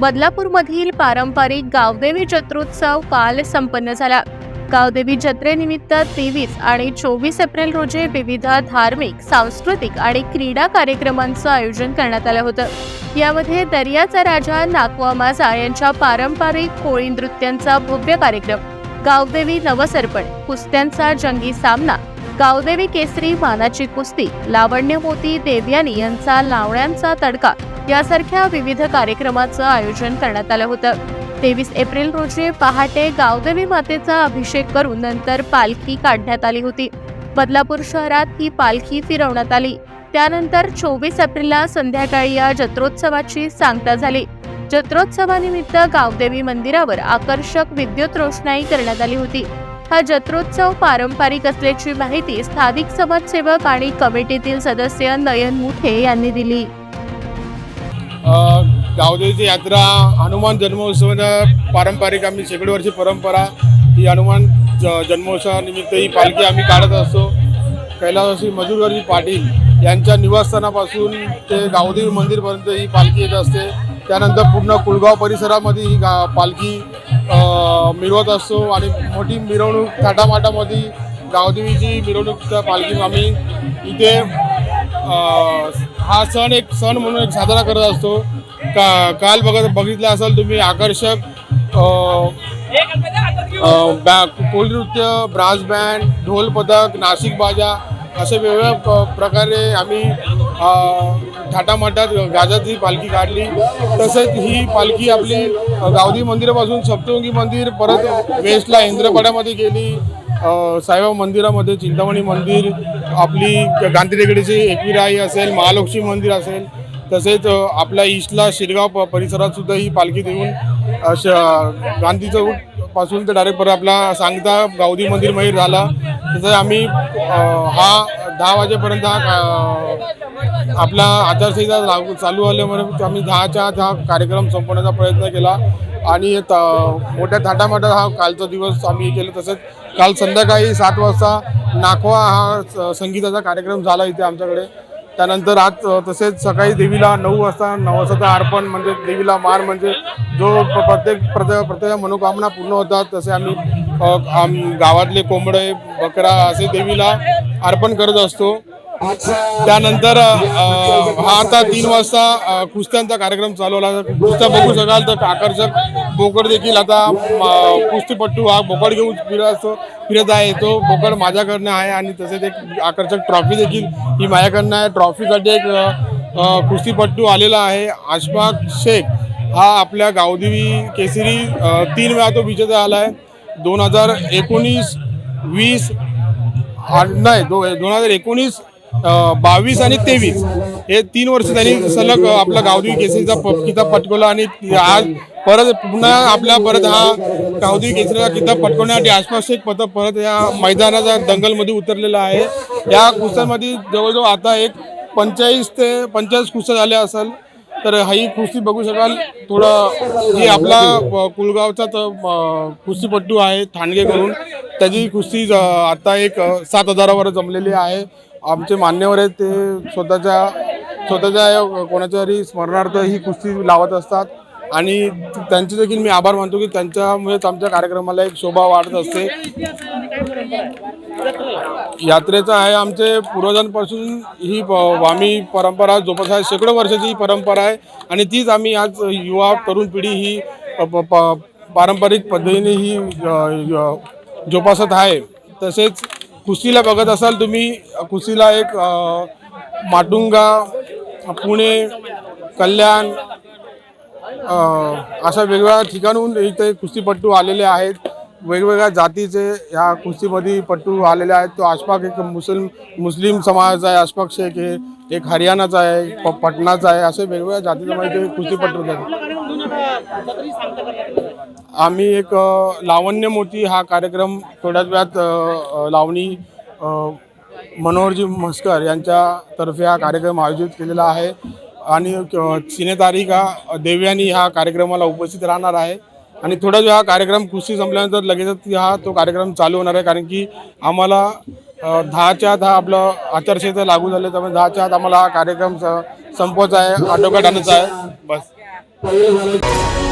बदलापूरमधील पारंपरिक गावदेवी जत्रोत्सव काल संपन्न झाला. गावदेवी जत्रेनिमित्त तेवीस आणि चोवीस एप्रिल रोजी विविध धार्मिक सांस्कृतिक आणि क्रीडा कार्यक्रमांचं आयोजन करण्यात आलं होतं. यामध्ये दर्याचा राजा नाकवा माझा यांच्या पारंपरिक कोळी नृत्यांचा भव्य कार्यक्रम गावदेवी नवसर्पण कुस्त्यांचा जंगी सामना गावदेवी केसरी मानाची कुस्ती लावण्यमोती देवयानी यांचा लावण्यांचा तडका यासारख्या विविध कार्यक्रमाचं आयोजन करण्यात आलं होतं. तेवीस एप्रिल रोजी पहाटे गावदेवी मातेचा अभिषेक करून नंतर पालखी काढण्यात आली होती. बदलापूर शहरात ही पालखी फिरवण्यात आली. त्यानंतर चोवीस एप्रिलला संध्याकाळी या जत्रोत्सवाची सांगता झाली. जत्रोत्सवानिमित्त गावदेवी मंदिरावर आकर्षक विद्युत रोषणाई करण्यात आली होती. हा जत्रोत्सव पारंपरिक असल्याची माहिती स्थानिक समाजसेवक आणि कमिटीतील सदस्य नयन मुठे यांनी दिली. गावदेवीची यात्रा हनुमान जन्मोत्सवाच्या पारंपरिक आम्ही शेकडो वर्षी परंपरा ही हनुमान ज- जन्मोत्सवानिमित्त ही पालखी आम्ही काढत असतो. कैलासवासी मधुरगरजी पाटील यांच्या निवासस्थानापासून ते गावदेवी मंदिरपर्यंत ही पालखी येत असते. त्यानंतर पूर्ण कुळगाव परिसरामध्ये ही गा पालखी मिरवत असतो आणि मोठी मिरवणूक थाटामाटामध्ये गावदेवीची मिरवणूक त्या पालखी आम्ही इथे हा सण एक सण म्हणून एक साजरा करत असतो. का काल बघत बघितलं असाल तुम्ही आकर्षक बॅ कोळी नृत्य ब्रास बँड ढोल पथक नाशिक बाजा असे वेगवेगळ्या प्रकारे आम्ही थाटामाटात गाजात ही पालखी काढली. तसेच ही पालखी आपली गावधी गावदी मंदिरापासून सप्तमुखी मंदिर परत वेस्टला इंद्रपाड्यामध्ये गेली. साईबाबा मंदिरामध्ये चिंतामणी मंदिर आपली गांधी टेकडीची एकविरा असेल महालक्ष्मी मंदिर असेल तसेच आपल्या ईस्टला शिरगाव प परिसरात सुद्धा ही पालखी देऊन श गांधी चौकपासून तर डायरेक्ट परत आपला सांगता गावदी मंदिर मयूर झाला. तसं आम्ही हा दहा वाजेपर्यंत का- आपला आचारसंहिता लागू चालू आल्यामुळे आम्ही दहाच्या हा कार्यक्रम संपवण्याचा प्रयत्न केला. आणि त मोठ्या थाटामाटात हा कालचा दिवस आम्ही केलं. तसंच काल संध्याकाळी सात वाजता नाखवा हा स- संगीताचा कार्यक्रम झाला इथे आमच्याकडे. त्यानंतर आज तसेच सकाळी देवीला नऊ वाजता नवसाचं अर्पण म्हणजे देवीला मार म्हणजे जो प्रत्येक प्रत्येक प्रत्येक मनोकामना पूर्ण होतात तसे आम्ही आम गावातले कोंबडे बकरा असे देवीला अर्पण करत असतो. त्यानंतर हा आता तीन वाजता कुस्त्यांचा कार्यक्रम चालवला कुस्त्या बघू शकाल तर आकर्षक. बोकड देखील आता कुस्तीपट्टू हा बोकड घेऊन फिरत असतो फिरत आहे. तो बोकड माझ्याकडनं आहे आणि तसेच एक आकर्षक ट्रॉफी देखील ही माझ्याकडनं आहे. ट्रॉफीसाठी एक कुस्तीपट्टू आलेला आहे आशफाक शेख. हा आपल्या गावदेवी केसरी तीन वेळा तो विजेता आला आहे दोन हजार एकोणीस वीस नाही दो दोन हजार एकोणीस बावीस आणि तेवीस. हे तीन वर्ष त्यांनी सलग आपला गावदेवी केसरीचा प- किताब पटकवला आणि आज परत पुन्हा आपल्या परत हा गावदेवी केसरीचा किताब पटकवण्यासाठी आसपास एक पथ परत या मैदानाच्या दंगलमध्ये उतरलेला आहे. या कुस्त्यांमध्ये जवळजवळ आता एक पंचेचाळीस ते पंचेचाळीस कुस्त्या झाल्या असेल तर ही कुस्ती बघू शकाल. थोडं ही आपला कुलगावचा तर कुस्तीपट्टू आहे ठाणगे करून त्याची कुस्ती आता एक सात हजारावर जमलेली आहे. आमचे मान्यवर आहेत ते स्वतःच्या स्वतःच्या कोणाच्या तरी स्मरणार्थ ही कुस्ती लावत असतात. आणि त्यांचे देखील मी आभार मानतो की त्यांच्यामुळेच आमच्या कार्यक्रमाला एक शोभा वाढत असते. यात्रेचं आहे आमचे पूर्वजांपासून ही प- आम्ही परंपरा जोपास शेकडो वर्षाची ही परंपरा आहे. आणि तीच आम्ही आज युवा तरुण पिढी ही प- प- प- पारंपरिक पद्धतीने ही जोपासत आहे. तसेच कुस्तीला बघत असाल तुम्ही कुस्तीला एक माटुंगा पुणे कल्याण अशा वेगवेगळ्या ठिकाणून इथे कुस्तीपट्टू आलेले आहेत. वेगवेगळ्या जातीचे ह्या कुस्तीमध्ये पट्टू आलेले आहेत. तो आशफाक एक मुस्लिम मुस्लिम समाजाचा आहे आशफाक शेख हे एक हरियाणाचा आहे प पटनाचा आहे असे वेगवेगळ्या जातीचे कुस्तीपट्टू आहेत. आम्ही एक लावण्य मोती हा कार्यक्रम थोड्याच वेळात लावणी मनोहरजी म्हस्कर यांच्यातर्फे हा कार्यक्रम आयोजित केलेला आहे. आणि सिनेतारिका देवयानी ह्या कार्यक्रमाला उपस्थित राहणार आहे. आणि थोड्या वेळ हा कार्यक्रम कुस्ती संपल्यानंतर लगेचच हा तो कार्यक्रम चालू होणार आहे. कारण की आम्हाला दहाच्या आत हा आपलं आचारसंहिता लागू झालं त्यामुळे दहाच्या आत आम्हाला हा कार्यक्रम स- संपवायचा आहे आटोक्यात आणायचा आहे. बस. पहिलं झालं